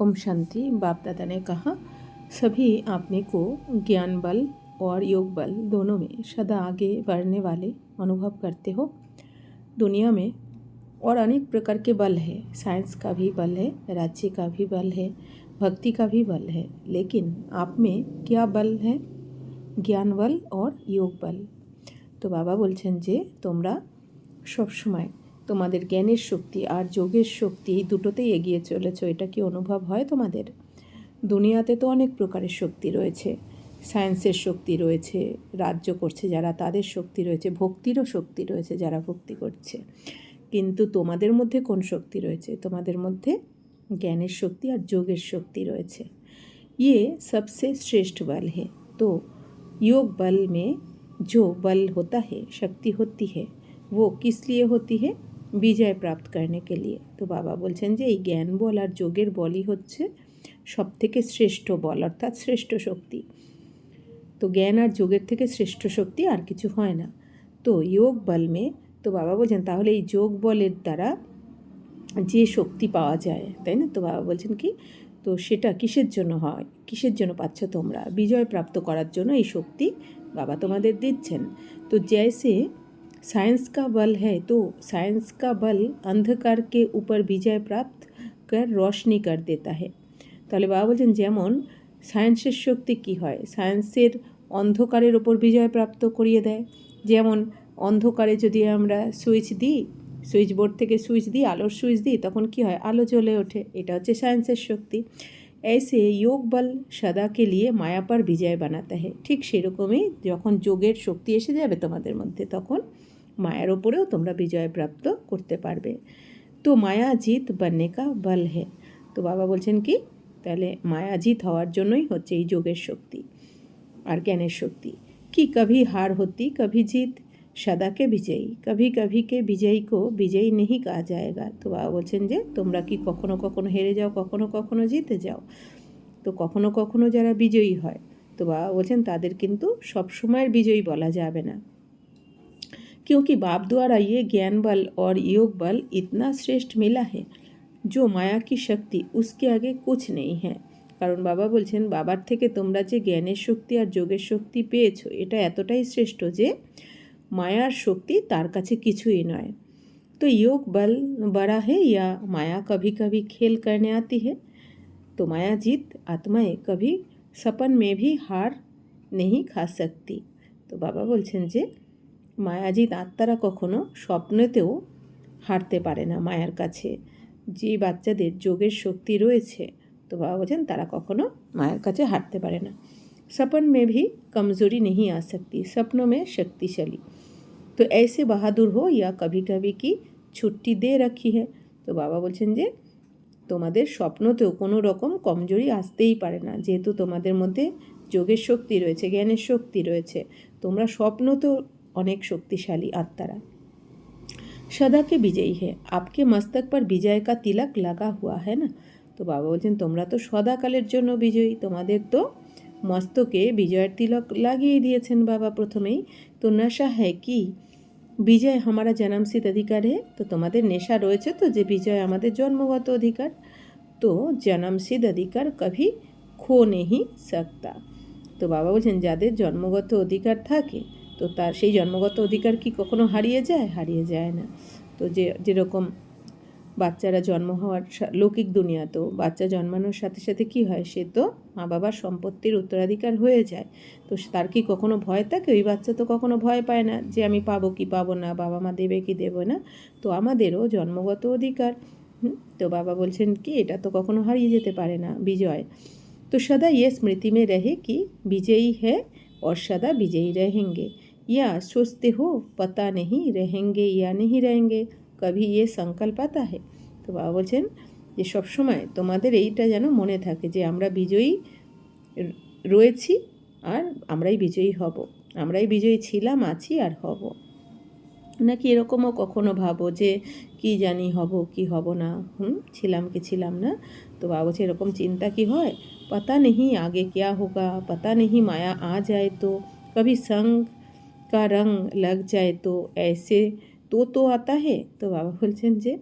ओम शांति बाप दादा ने कहा सभी आपने को ज्ञान बल और योग बल दोनों में सदा आगे बढ़ने वाले अनुभव करते हो दुनिया में और अनेक प्रकार के बल है साइंस का भी बल है राज्य का भी बल है भक्ति का भी बल है लेकिन आप में क्या बल है জ্ঞান বল और योग বল তো বাবা বলছেন যে তোমরা সবসময় তোমাদের জ্ঞানের শক্তি আর যোগের শক্তি এই দুটোতেই এগিয়ে চলেছ এটা কি অনুভব হয় তোমাদের দুনিয়াতে তো অনেক প্রকারের শক্তি রয়েছে সায়েন্সের শক্তি রয়েছে রাজ্য করছে যারা তাদের শক্তি রয়েছে ভক্তিরও শক্তি রয়েছে যারা ভক্তি করছে কিন্তু তোমাদের মধ্যে কোন শক্তি রয়েছে তোমাদের মধ্যে জ্ঞানের শক্তি আর যোগের শক্তি রয়েছে ইয়ে সবসে শ্রেষ্ঠ বল হে তো योग बल में जो बल होता है शक्ति होती है वो किस लिए होती है বিজয় প্রাপ্ত করনে কে লিয়ে। তো বাবা বলছেন যে, এই জ্ঞান বল আর যোগের বলই হচ্ছে সব থেকে শ্রেষ্ঠ বল, অর্থাৎ শ্রেষ্ঠ শক্তি। তো জ্ঞান আর যোগের থেকে শ্রেষ্ঠ শক্তি আর কিছু হয় না। তো যোগ বল মে, তো বাবা বলছেন তাহলে এই যোগ বলের দ্বারা যে শক্তি পাওয়া যায়, তাই না? তো বাবা বলছেন কি, তো সেটা কিসের জন্য হয়? কিসের জন্য পাচ্ছ তোমরা? বিজয় প্রাপ্ত করার জন্য এই শক্তি বাবা তোমাদের দিচ্ছেন। তো जैसे साइंस का बल है तो साइंस का बल अंधकार के ऊपर विजय प्राप्त कर रोशनी कर देता है তাহলে বাবা বলছেন যেমন সায়েন্সের শক্তি কি হয় সায়েন্সের অন্ধকারের ওপর বিজয় প্রাপ্ত করিয়ে দেয় যেমন অন্ধকারে যদি আমরা সুইচ দিই সুইচ বোর্ড থেকে সুইচ দিই আলোর সুইচ দিই তখন কি হয় আলো জ্বলে ওঠে এটা হচ্ছে সায়েন্সের শক্তি ऐसे योग বল সদাকে লিয়ে মায়াপার বিজয় বানাতে হয় ঠিক সেরকমই যখন যোগের শক্তি এসে যাবে তোমাদের মধ্যে তখন মায়ার ওপরেও তোমরা বিজয় প্রাপ্ত করতে পারবে তো মায়া জিত বান্নে কা বল হে তো বাবা বলছেন কি তাহলে মায়া জিত হওয়ার জন্যই হচ্ছে এই যোগের শক্তি আর জ্ঞানের শক্তি কি কভি হার হতি কভি জিত সদা কে বিজয়ী কভি কভি কে বিজয়ী কো বিজয়ী নেই কাহা যায়গা তো বাবা বলছেন যে তোমরা কি কখনো কখনো হেরে যাও কখনো কখনো জিতে যাও তো কখনো কখনো যারা বিজয়ী হয় তো বাবা বলছেন তাদের কিন্তু সবসময়ের বিজয়ী বলা যাবে না क्योंकि बाप द्वारा ये ज्ञान बल और योग बल इतना श्रेष्ठ मिला है जो माया की शक्ति उसके आगे कुछ नहीं है কারণ বাবা বলছেন বাবার থেকে তোমরা যে জ্ঞানের শক্তি আর যোগের শক্তি পেয়েছো এটা এতটাই শ্রেষ্ঠ যে মায়ার শক্তি তার কাছে কিছুই নয় তো योग बल बड़ा है या माया कभी कभी खेल करने आती है तो माया जीत आत्माएं कभी सपन में भी हार नहीं खा सकती তো বাবা বলছেন যে মায়াজিৎ আত্মারা কখনো স্বপ্নেতেও হারতে পারে না মায়ার কাছে যে বাচ্চাদের যোগের শক্তি রয়েছে তো বাবা বলছেন তারা কখনো মায়ের কাছে হারতে পারে না सपन में भी कमज़ोरी नहीं आ सकती सपनों में शक्तिशाली তো ऐसे বাহাদুর হো ইয়া কভি কভি কি ছুটি দে রাখি হ্যাঁ তো বাবা বলছেন যে তোমাদের স্বপ্নতেও কোনো রকম কমজোরি আসতেই পারে না যেহেতু তোমাদের মধ্যে যোগের শক্তি রয়েছে জ্ঞানের শক্তি রয়েছে তোমরা স্বপ্নতেও অনেক শক্তিশালী আত্মারা सदा के विजयी है आपके मस्तक पर विजय का तिलक लगा हुआ है ना তো বাবা বলছেন তোমরা তো সদাকালের জন্য বিজয়ী তোমাদের তো মস্তকে বিজয়ের তিলক লাগিয়ে দিয়েছেন বাবা প্রথমেই। তো নেশা হ্যাঁ কি? বিজয় হামারা জন্মসিত অধিকার হে। তো তোমাদের নেশা রয়েছে তো যে বিজয় আমাদের জন্মগত অধিকার? তো জন্মসিদ্ধ অধিকার কভি খো নেহি সকতা। তো বাবা বলছেন, যাদের জন্মগত অধিকার থাকে, তো তার সেই জন্মগত অধিকার কি কখনো হারিয়ে যায়? হারিয়ে যায় না। তো যে, যেরকম বাচ্চারা জন্ম হওয়ার সা- লৌকিক দুনিয়াতেও বাচ্চা জন্মানোর সাথে সাথে কি হয় সে তো মা বাবার সম্পত্তির উত্তরাধিকার হয়ে যায় তো সে- তার কি কখনো ভয় থাকে ওই বাচ্চা তো কখনো ভয় পায় না যে আমি পাবো কি পাবো না বাবা মা দেবে কি দেবো না তো আমাদেরও জন্মগত অধিকার হুম, তো বাবা বলছেন কি এটা তো কখনো হারিয়ে যেতে পারে না বিজয় তো সদা ये स्मृति में रहे कि विजयी है और सदा विजयी रहेंगे या सोचते हो पता नहीं रहेंगे या नहीं रहेंगे कभी ये संकल्प आता है তো বাবা বলছেন যে সবসময় তোমাদের এইটা যেন মনে থাকে যে আমরা বিজয়ী র- রয়েছি আর আমরাই বিজয়ী হব আমরাই বিজয়ী ছিলাম আছি আর হব নাকি এরকমও কখনো ভাবো যে কি জানি হব কি হব না হুম ছিলাম কি ছিলাম না তো বাবা বলছে এরকম চিন্তা কি হয় पता नहीं आगे क्या होगा पता नहीं माया आ जाए तो कभी संग का रंग लग जाए तो ऐसे তো তো আতা হে। তো বাবা বলছেন যে,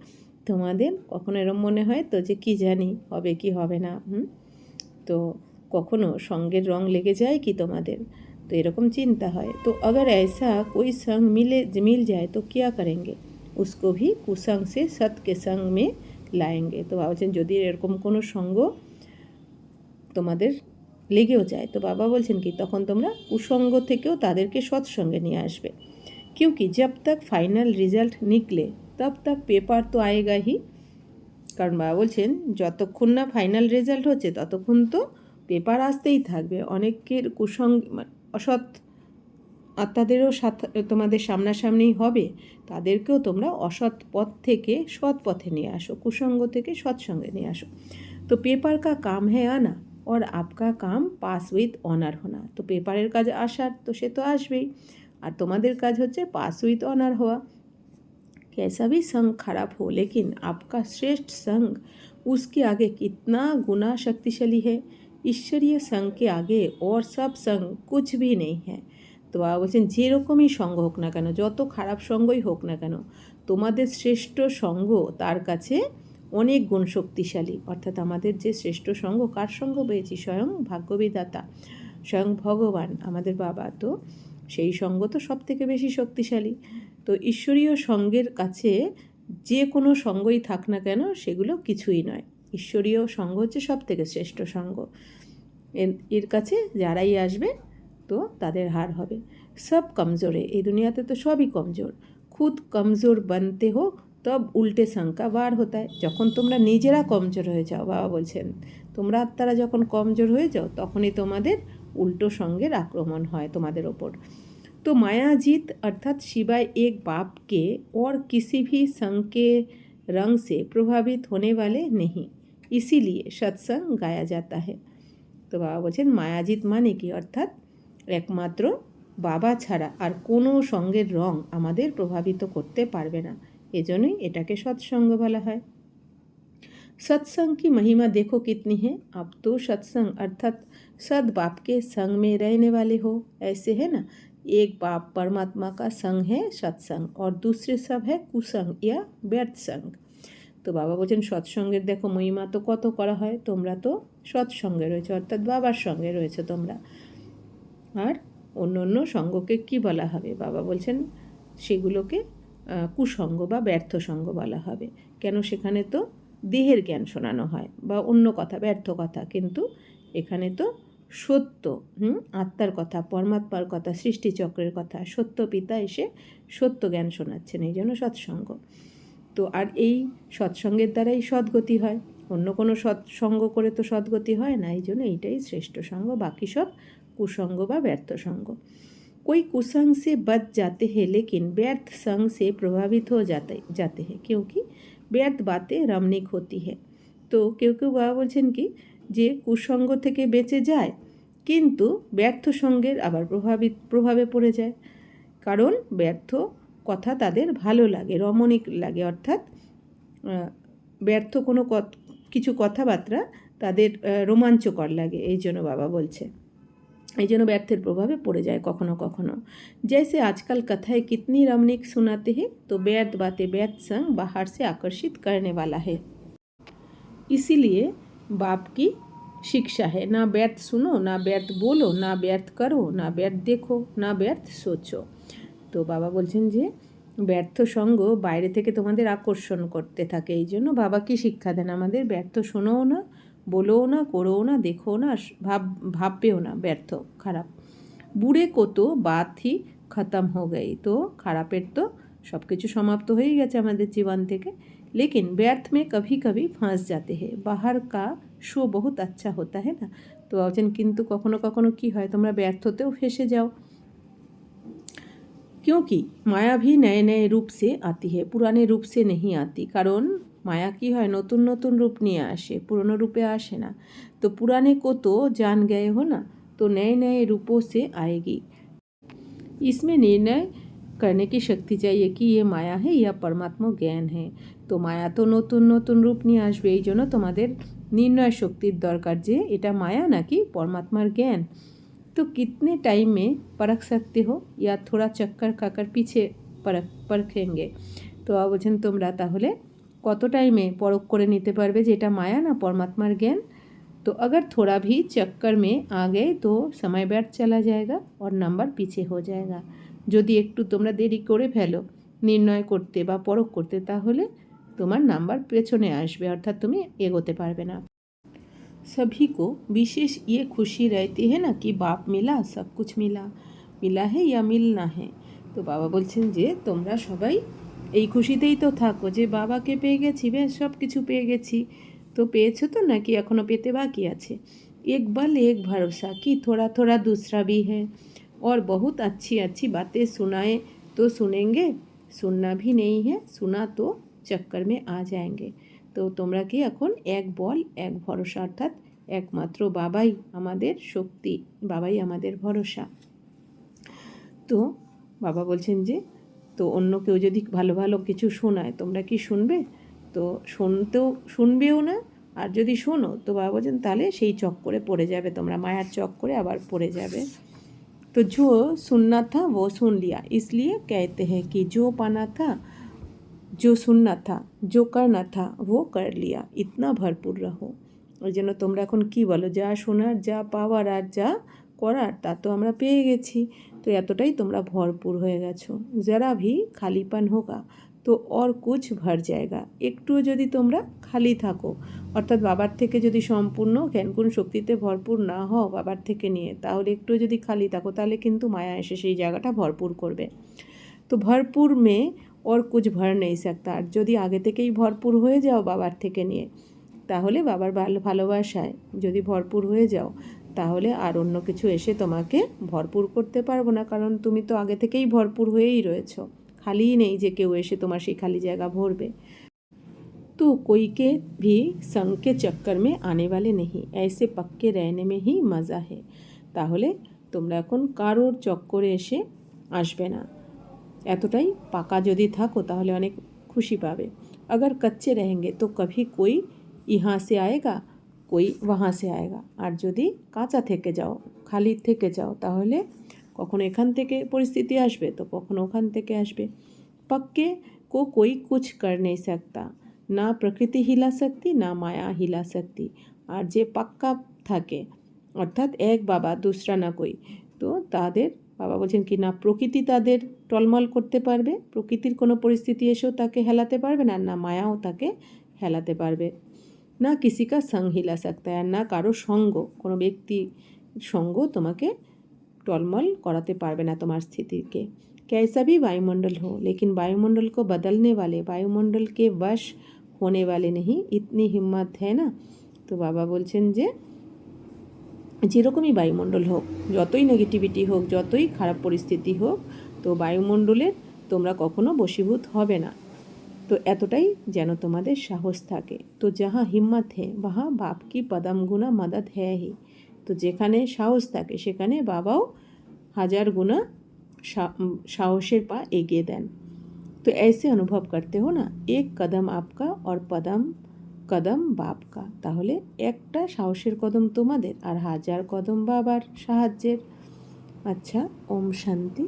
তোমাদের কখনো এরম মনে হয় তো যে কি জানি হবে কি হবে না? হুম? তো কখনো সঙ্গের রং লেগে যায় কি তোমাদের? তো এরকম চিন্তা হয়। তো अगर এসা कोई সং মিলে মিল যায় তো কিয়া करेंगे উসকো ভি কুসং সে সৎকে সং মে লায়েঙ্গে। তো বাবা বলছেন, যদি এরকম কোনো সঙ্গ তোমাদের লেগেও যায়। তো বাবা বলছেন কি, তখন তোমরা কুসঙ্গ থেকেও তাদেরকে সৎসঙ্গে নিয়ে আসবে। क्योंकि जब तक फाइनल रिजल्ट निकले तब तक পেপার তো আয়েগা হি কারণ বাবা বলছেন যতক্ষণ না ফাইনাল রেজাল্ট হচ্ছে ততক্ষণ তো পেপার আসতেই থাকবে অনেকের কুসঙ্গ মানে অসৎ আত্মাদেরও সাথে তোমাদের সামনাসামনি হবে তাদেরকেও তোমরা অসৎ পথ থেকে সৎ পথে নিয়ে আসো কুসঙ্গ থেকে সৎসঙ্গে নিয়ে আসো তো পেপার কা কাম হ্যাঁ আনা और आपका কাম পাস উইথ অনার হোনা তো পেপারের কাজ আসার তো সে তো আসবেই আর তোমাদের কাজ হচ্ছে পাস উইথ অনার হওয়া कैसा भी संग खराब हो लेकिन आपका श्रेष्ठ संग उसके आगे कितना गुना शक्तिशाली है ईश्वरीय संघ के आगे और सब संग कुछ भी नहीं है তো বাবা বলছেন যেরকমই সঙ্গ হোক না কেন যত খারাপ সঙ্গই হোক না কেন তোমাদের শ্রেষ্ঠ সঙ্গ তার কাছে অনেক গুণ শক্তিশালী অর্থাৎ আমাদের যে শ্রেষ্ঠ সঙ্গ কার সঙ্গ পেয়েছি স্বয়ং ভাগ্যবিদাতা স্বয়ং ভগবান আমাদের বাবা তো সেই সঙ্গ তো সব থেকে বেশি শক্তিশালী। তো ঈশ্বরীয় সঙ্গের কাছে যে কোনো সঙ্গই থাক না কেন, সেগুলো কিছুই নয়। ঈশ্বরীয় সঙ্গ হচ্ছে সব থেকে শ্রেষ্ঠ সঙ্গ। এর কাছে যারাই আসবে, তো তাদের হার হবে। সব কমজোরে, এই দুনিয়াতে তো সবই কমজোর। খুদ কমজোর বানতে হোক তব উল্টে সংখ্যা বার হতায়। যখন তোমরা নিজেরা কমজোর হয়ে যাও, বাবা বলছেন, তোমরা আত্মারা যখন কমজোর হয়ে যাও, তখনই তোমাদের উল্টো সঙ্গের আক্রমণ হয় তোমাদের ওপর तो मायाजीत अर्थात शिवाय एक बाप के और किसी भी संघ के रंग से प्रभावित होने वाले नहीं इसीलिए सत्संग गाया जाता है তো বাবা বলছেন মায়াজিৎ মানে কি অর্থাৎ একমাত্র বাবা ছাড়া আর কোনো সঙ্গের রং আমাদের প্রভাবিত করতে পারবে না এজন্যই এটাকে সৎসঙ্গ বলা হয় सत्संग की महिमा देखो कितनी है अब तो सत्संग अर्थात सद बाप के संग में रहने वाले हो ऐसे है ना एक बाप परमात्मा का संग है सत्संग और दूसरे सब है कुसंग या ব্যর্থ संग তো বাবা বলছেন সৎসঙ্গের দেখো মহিমা তো কত করা হয় তোমরা তো সৎসঙ্গে রয়েছে অর্থাৎ বাবার সঙ্গে রয়েছে তোমরা আর অন্য অন্য সঙ্গকে কি বলা হবে বাবা বলছেন সেগুলোকে কুসঙ্গ বা ব্যর্থ সঙ্গ বলা হবে কেন সেখানে তো দেহের জ্ঞান শোনানো হয় বা অন্য কথা ব্যর্থ কথা কিন্তু এখানে তো সত্য হুম আত্মার কথা পরমাত্মার কথা সৃষ্টিচক্রের কথা সত্য পিতা এসে সত্য জ্ঞান শোনাচ্ছেন এই জন্য সৎসঙ্গ তো আর এই সৎসঙ্গের দ্বারাই সদ্গতি হয় অন্য কোনো সৎসঙ্গ করে তো সদ্গতি হয় না এই জন্য এইটাই শ্রেষ্ঠ সঙ্গ বাকি সব কুসঙ্গ বা ব্যর্থ সঙ্গ कोई कुसंग से बच जाते हैं लेकिन व्यर्थ संग से प्रभावित हो जाते जाते हैं क्योंकि ব্যর্থ বাতে রমণিক হতি হে। তো কেউ কেউ বাবা বলছেন কি যে কুসঙ্গ থেকে বেঁচে যায়, কিন্তু ব্যর্থ সঙ্গের আবার প্রভাবিত প্রভাবে পড়ে যায়। কারণ ব্যর্থ কথা তাদের ভালো লাগে, রমণিক লাগে। অর্থাৎ ব্যর্থ কোনো কিছু কথাবার্তা তাদের রোমাঞ্চকর লাগে, এই জন্য বাবা বলছে। এই জন্য ব্যর্থের প্রভাবে পড়ে যায় কখনো কখনো जैसे आजकल कथाएं कितनी रमणीक सुनाते हैं तो व्यर्थ बातें व्यर्थ संग बाहर से आकर्षित करने वाला है इसीलिए बाप की शिक्षा है ना व्यर्थ सुनो ना व्यर्थ बोलो ना व्यर्थ करो ना व्यर्थ देखो না ব্যর্থ সোচো তো বাবা বলছেন যে ব্যর্থ সঙ্গ বাইরে থেকে তোমাদের আকর্ষণ করতে থাকে এই জন্য বাবা কি শিক্ষা দেন আমাদের ব্যর্থ শোনোও না বলোও না করোও না দেখোও না ভাব ভাববেও না ব্যর্থ খারাপ বুড়ে কত বাথি খতম হো গই তো খারাপের তো সব কিছু সমাপ্ত হয়ে গেছে আমাদের জীবন থেকে लेकिन व्यर्थ में कभी कभी ফাঁস जाते हैं बाहर का শো বহুত আচ্ছা হতা है না তো বলছেন কিন্তু কখনো কখনো কি হয় তোমরা ব্যর্থতেও ফেসে যাও क्योंकि माया भी नए नए रूप से आती है पुराने रूप से नहीं आती কারণ মায়া কি হয় নতুন নতুন রূপ নিয়ে আসে পুরনো রূপে আসে না তো পুরানে को तो जान गए हो ना तो नए नए रूपों से आएगी इसमें निर्णय करने की शक्ति चाहिए कि ये माया है या परमात्मा ज्ञान है তো মায়া তো নতুন নতুন রূপ নিয়ে আসবে এই জন্য তোমাদের নির্ণয় শক্তির দরকার যে এটা মায়া নাকি পরমাত্মার জ্ঞান तो कितने टाइम में परख सकते हो या थोड़ा चक्कर खाकर पीछे परख परखेंगे তো বলছেন তোমরা তাহলে কত টাইমে পরখ করে নিতে পারবে যে এটা মায়া না পরমাত্মার জ্ঞান? তো अगर थोड़ा ভি চক্কর মে आ गए तो समय व्यर्थ चला जाएगा নাম্বার পিছে হয়ে যায়গা যদি একটু তোমরা দেরি করে ফেলো, নির্ণয় করতে বা পরখ করতে, তাহলে তোমার নাম্বার পেছনে আসবে, অর্থাৎ তুমি এগোতে পারবে না। सभी কো বিশেষ ইয়ে খুশি रहती হে হ্যাঁ না কি বাপ মিলা, সব কিছু মিলা। মিলা है মিল না है তো বাবা বলছেন যে তোমরা সবাই এই খুশিতেই তো থাকো যে বাবাকে পেয়ে গেছি বেশ সব কিছু পেয়ে গেছি তো পেয়েছো তো নাকি এখনও পেতে বাকি আছে एक बल एक भरोसा कि थोड़ा थोड़ा दूसरा भी है और बहुत अच्छी अच्छी बातें सुनाए तो सुनेंगे सुनना भी नहीं है सुना तो चक्कर में आ जाएंगे তো তোমরা কি এখন এক বল এক ভরসা অর্থাৎ একমাত্র বাবাই আমাদের শক্তি বাবাই আমাদের ভরসা তো বাবা বলছেন যে তো অন্য কেউ যদি ভালো ভালো কিছু শোনায় তোমরা কি শুনবে তো শুনতেও শুনবেও না আর যদি শোনো তো বাবা বলছেন তাহলে সেই চক্করে পড়ে যাবে তোমরা মায়ার চক্করে আবার পড়ে যাবে तो जो सुनना था वो सुन लिया इसलिए कहते हैं कि जो पाना था जो सुनना था जो करना था वो कर लिया इतना भरपूर रहो ওই জন্য তোমরা এখন কি বলো যা শোনার যা পাওয়ার আর যা করার তা তো আমরা পেয়ে গেছি তো এতটাই তোমরা ভরপুর হয়ে গেছো। যারা ভি খালিপান হোকা তো অর কুছ ভর জায়গা। একটুও যদি তোমরা খালি থাকো, অর্থাৎ বাবার থেকে যদি সম্পূর্ণ জ্ঞানগুণ শক্তিতে ভরপুর না হও বাবার থেকে নিয়ে, তাহলে একটু যদি খালি থাকো, তাহলে কিন্তু মায়া এসে সেই জায়গাটা ভরপুর করবে। তো ভরপুর মেয়ে ওর কুছ ভর নেই সাকতা। আর যদি আগে থেকেই ভরপুর হয়ে যাও বাবার থেকে নিয়ে, তাহলে বাবার ভালোবাসায় যদি ভরপুর হয়ে যাও তাহলে আর অন্য কিছু এসে তোমাকে ভরপুর করতে পারবো না কারণ তুমি তো আগে থেকেই ভরপুর হয়েই রয়েছো খালিই নেই যে কেউ এসে তোমার সেই খালি জায়গা ভরবে तो कोई के भी संग के चक्कर में आने वाले नहीं ऐसे पक्के रहने में ही मज़ा है তাহলে তোমরা এখন কারোর চক্করে এসে আসবে না এতটাই পাকা যদি থাকো তাহলে অনেক খুশি পাবে अगर कच्चे रहेंगे तो कभी कोई यहाँ से आएगा কই ওহা সে আয়গা আর যদি কাঁচা থেকে যাও খালি থেকে যাও তাহলে কখনো এখান থেকে পরিস্থিতি আসবে তো কখনো ওখান থেকে আসবে পক্কে কো কই কুছ কর নেই সকতা না প্রকৃতি হিলা শক্তি না মায়া হিলা শক্তি আর যে পাক্কা থাকে অর্থাৎ এক বাবা দুসরা না কই তো তাদের বাবা বলছেন কি না প্রকৃতি তাদের টলমল করতে পারবে প্রকৃতির কোনো পরিস্থিতি এসেও তাকে হেলাতে পারবে না না মায়াও তাকে হেলাতে পারবে। না কিসিকা সং হিলা सकता है আর না কারো সঙ্গ কোনো ব্যক্তি সঙ্গ তোমাকে टलमल कराते पारबे ना तुम्हार स्थिति के कैसा भी वायुमंडल हो लेकिन वायुमंडल को बदलने वाले वायुमंडल के वश होने वाले नहीं इतनी हिम्मत है ना তো বাবা বলছেন যে যেরকমই বায়ুমণ্ডল হোক যতই নেগেটিভিটি হোক যতই খারাপ পরিস্থিতি হোক তো বায়ুমণ্ডলের তোমরা কখনো বশীভূত হবে না তো এতটাই যেন তোমাদের সাহস থাকে তো যাহা হিম্মত হে বাহা বাপ কি পদম গুণা মদত হ্যাঁ হি তো যেখানে সাহস থাকে সেখানে বাবাও হাজার গুণা সাহসের পা এগিয়ে দেন তো ऐसे अनुभव करते हो ना एक कदम आपका और पदम কদম বাপকা তাহলে একটা সাহসের কদম তোমাদের আর হাজার কদম বাবার সাহায্যের আচ্ছা ওম শান্তি